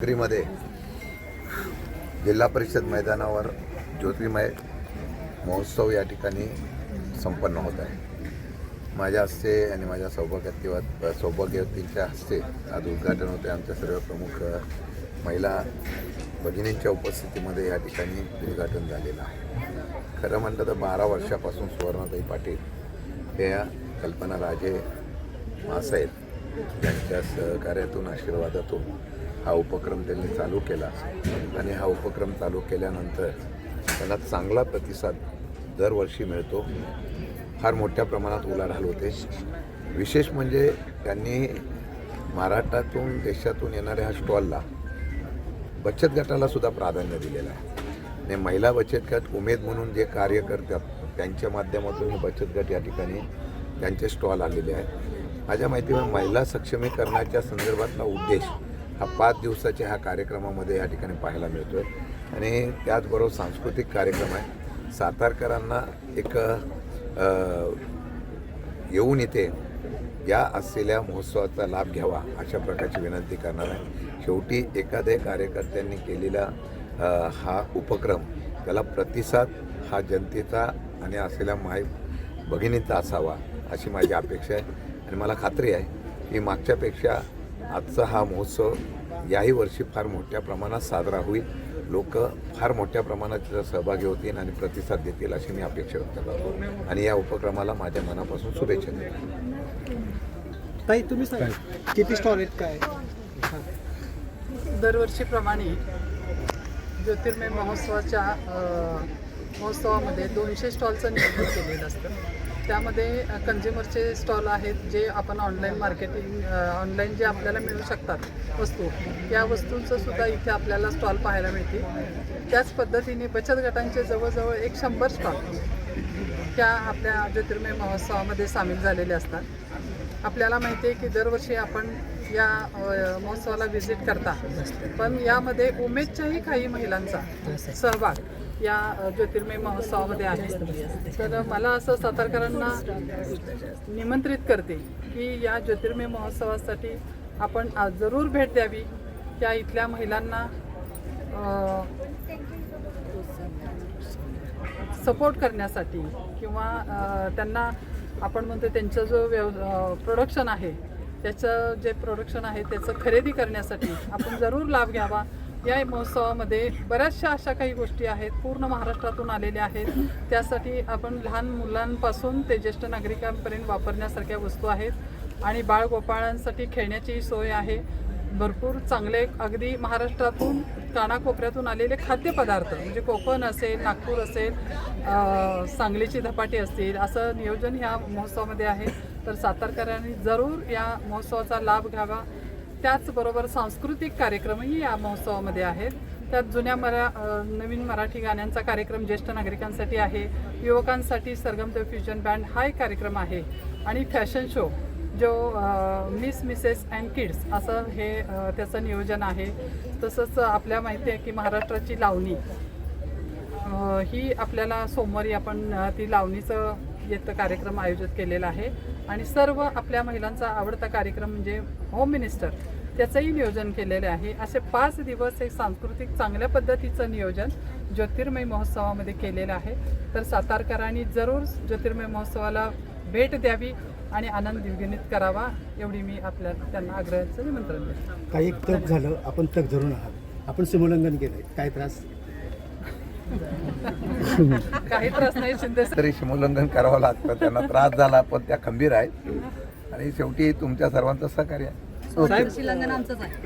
नगरीमध्ये जिल्हा परिषद मैदानावर ज्योतिर्मय महोत्सव या ठिकाणी संपन्न होत आहे. माझ्या हस्ते आणि माझ्या सौभाग्यवत सौभाग्यवतींच्या हस्ते आज उद्घाटन होते आमच्या सर्व प्रमुख महिला भगिनींच्या उपस्थितीमध्ये या ठिकाणी उद्घाटन झालेलं आहे. खरं म्हटलं तर बारा वर्षापासून सुवर्णाताई पाटील हे कल्पना राजे मासाहेब यांच्या सहकार्यातून आशीर्वादातून हा उपक्रम त्यांनी चालू केला आणि हा उपक्रम चालू केल्यानंतर त्यांना चांगला प्रतिसाद दरवर्षी मिळतो. फार मोठ्या प्रमाणात उलाढाल होते. विशेष म्हणजे त्यांनी महाराष्ट्रातून देशातून येणाऱ्या ह्या स्टॉलला बचत गटाला सुद्धा प्राधान्य दिलेलं आहे. आणि महिला बचत गट उमेद म्हणून जे कार्य करतात त्यांच्या माध्यमातून हे बचत गट या ठिकाणी त्यांचे स्टॉल आलेले आहेत. माझ्या माहितीवर महिला सक्षमीकरणाच्या संदर्भातला उद्देश हा पाच दिवसाच्या ह्या कार्यक्रमामध्ये या ठिकाणी पाहायला मिळतो आहे आणि त्याचबरोबर सांस्कृतिक कार्यक्रम आहे. सातारकरांना एक येऊन इथे या असलेल्या महोत्सवाचा लाभ घ्यावा अशा प्रकारची विनंती करणार आहे. शेवटी एखाद्या कार्यकर्त्यांनी केलेला हा उपक्रम त्याला प्रतिसाद हा जनतेचा आणि असलेल्या माय भगिनीचा असावा अशी माझी अपेक्षा आहे. आणि मला खात्री आहे की मागच्यापेक्षा आजचा हा महोत्सव याही वर्षी फार मोठ्या प्रमाणात साजरा होईल. लोक फार मोठ्या प्रमाणात त्याचा सहभागी होतील आणि प्रतिसाद देतील अशी मी अपेक्षा व्यक्त करतो. आणि या उपक्रमाला माझ्या मनापासून शुभेच्छा देतो. ताई तुम्ही सांगा किती स्टॉल आहेत काय? दरवर्षीप्रमाणे ज्योतिर्मय महोत्सवाच्या महोत्सवामध्ये दोनशे स्टॉलचं नियोजन केलेलं असतं. त्यामध्ये कन्झ्युमरचे स्टॉल आहेत जे आपण ऑनलाईन मार्केटिंग ऑनलाईन जे आपल्याला मिळू शकतात वस्तू या वस्तूंचं सुद्धा इथे आपल्याला स्टॉल पाहायला मिळतील. त्याच पद्धतीने बचत गटांचे जवळजवळ एक शंभर स्टॉल त्या आपल्या ज्योतिर्मय महोत्सवामध्ये सामील झालेले असतात. आपल्याला माहिती आहे की दरवर्षी आपण या महोत्सवाला व्हिजिट करता. पण यामध्ये उमेदच्याही काही महिलांचा सहभाग या ज्योतिर्मय महोत्सवामध्ये आहे तर मला असं सातारकरांना निमंत्रित करते की या ज्योतिर्मय महोत्सवासाठी आपण जरूर भेट द्यावी. या इथल्या महिलांना सपोर्ट करण्यासाठी किंवा त्यांना आपण म्हणतो त्यांचं जो व्यव प्रोडक्शन आहे त्याचं जे प्रोडक्शन आहे त्याचं खरेदी करण्यासाठी आपण जरूर लाभ घ्यावा. या महोत्सवामध्ये बऱ्याचशा अशा काही गोष्टी आहेत पूर्ण महाराष्ट्रातून आलेल्या आहेत. त्यासाठी आपण लहान मुलांपासून ते ज्येष्ठ नागरिकांपर्यंत वापरण्यासारख्या वस्तू आहेत आणि बाळगोपाळांसाठी खेळण्याची सोय आहे. भरपूर चांगले अगदी महाराष्ट्रातून कानाकोपऱ्यातून आलेले खाद्यपदार्थ म्हणजे कोकण असेल नागपूर असेल सांगलीची धपाटी असतील असं नियोजन ह्या महोत्सवामध्ये आहे. तर सातारकरांनी जरूर या महोत्सवाचा लाभ घ्यावा. त्याचबरोबर सांस्कृतिक कार्यक्रमही या महोत्सवामध्ये आहेत. त्यात जुन्या मरा नवीन मराठी गाण्यांचा कार्यक्रम ज्येष्ठ नागरिकांसाठी आहे. युवकांसाठी सरगम द फ्युजन बँड हा एक कार्यक्रम आहे. आणि फॅशन शो जो मिस मिसेस अँड किड्स असं हे त्याचं नियोजन आहे. तसंच आपल्या माहिती आहे की महाराष्ट्राची लावणी ही आपल्याला सोमवारी आपण ती लावणीचं येतं कार्यक्रम आयोजित केलेला आहे. आणि सर्व आपल्या महिलांचा आवडता कार्यक्रम म्हणजे होम मिनिस्टर त्याचंही नियोजन केलेलं आहे. असे पाच दिवस एक सांस्कृतिक चांगल्या पद्धतीचं नियोजन ज्योतिर्मय महोत्सवामध्ये केलेलं आहे. तर सातारकरांनी जरूर ज्योतिर्मय महोत्सवाला भेट द्यावी आणि आनंद द्विगुणित करावा एवढी मी आपल्या त्यांना आग्रहाचं निमंत्रण देतो. काही तग झालं आपण तग धरून आहात. आपण सिमोल्लंघन केलं काय त्रास? काही त्रास नाही शिंदे तरी सीमोल्लंघन करावं लागतं त्यांना त्रास झाला पण त्या खंबीर आहेत. आणि शेवटी तुमच्या सर्वांचं सहकार्य आहे. साहेब आमचंच आहे